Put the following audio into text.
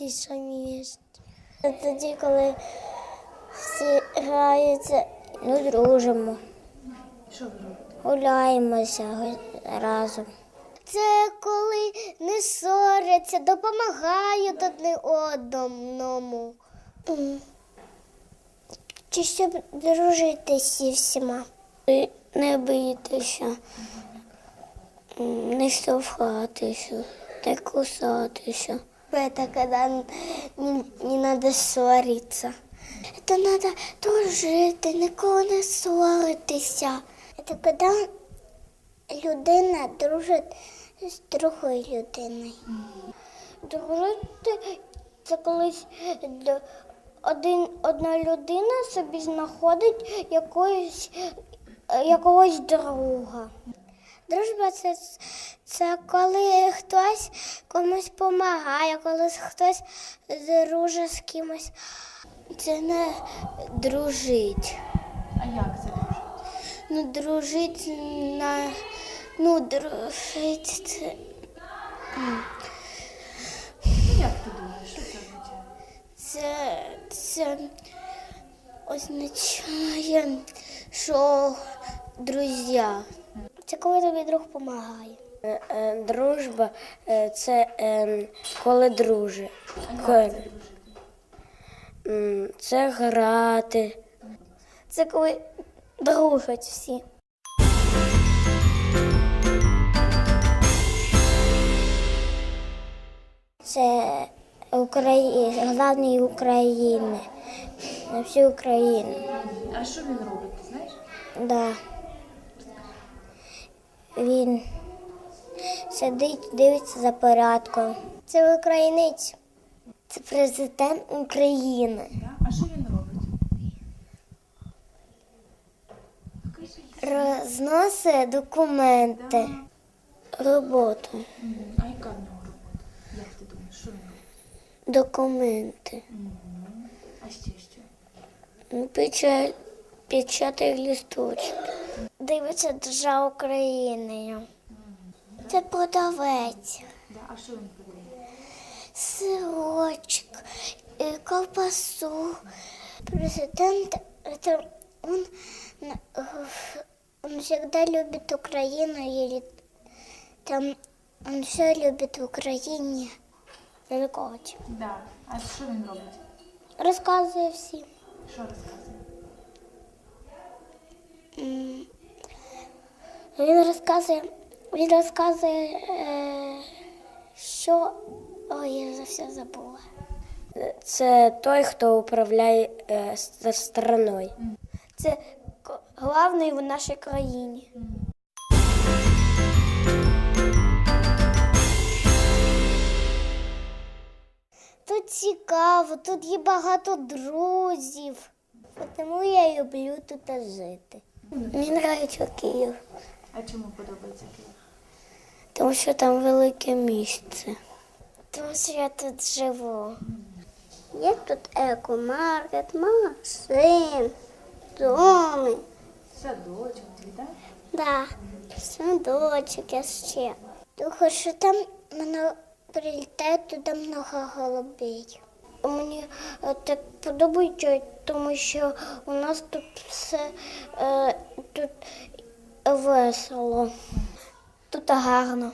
і гратися. Тоді, коли всі граються, ну, дружимо, Що ви робите? гуляємося разом. Це коли не ссоряться, допомагають одне одному. Чи щоб дружити зі всіма. Не бийтеся, м, не штовхатися, не кусатися Это когда не, не надо ссориться. Это надо дружити, ніколи не ссоритися. Это коли людина дружить з другою людиною. Дружити це колись д- один, одна людина собі знаходить якоїсь, е, якогось друга. Дружба це, це коли хтось комусь допомагає, коли хтось дружить з кимось. Це не дружить. А як це дружить? Ну, дружить на. Ну, дружить це. Ну як ти думаєш, що це означає? Це, це означає, що друзі. Це коли тобі друг допомагає. Дружба це коли дружить. Це грати. Це коли дружать всі. Це Украї... главний України. На всю Україну. А що він робить, ти знаєш? Да. Він сидить, дивиться за порядком. Це українець. Це президент України. А що він робить? Розносить документи. Роботу. Мгм. А яка в нього робота? Як ти думаєш, що він робить? Документи. А ще що? Ну, печатає лісточки. Дивиться держава України. Це продавець. Да? А що він продає? сырочек, э, колбасу. Президент, это он, на- э, он всегда любит Украину, и там он все любит в Украине. Великович. Да. А що він робить? Розказує всім. Що розказує? М, Він розказує, він розказує, е, що. Ой, я вже все забула. Це той, хто управляє е, страною. Це головний в нашій країні. Тут цікаво, тут є багато друзів. Тому я люблю тут жити. Мені подобається Київ, А чому подобається Київ? Тому що там велике місце. Тому що я тут живу. Є тут екомаркет, магазин, доми. Садочок, твій, так? Да, садочок я ще. Тому що там мене прилітає туди много голубей. Мені е, так подобається, тому що у нас тут все е, тут весело. Тут гарно.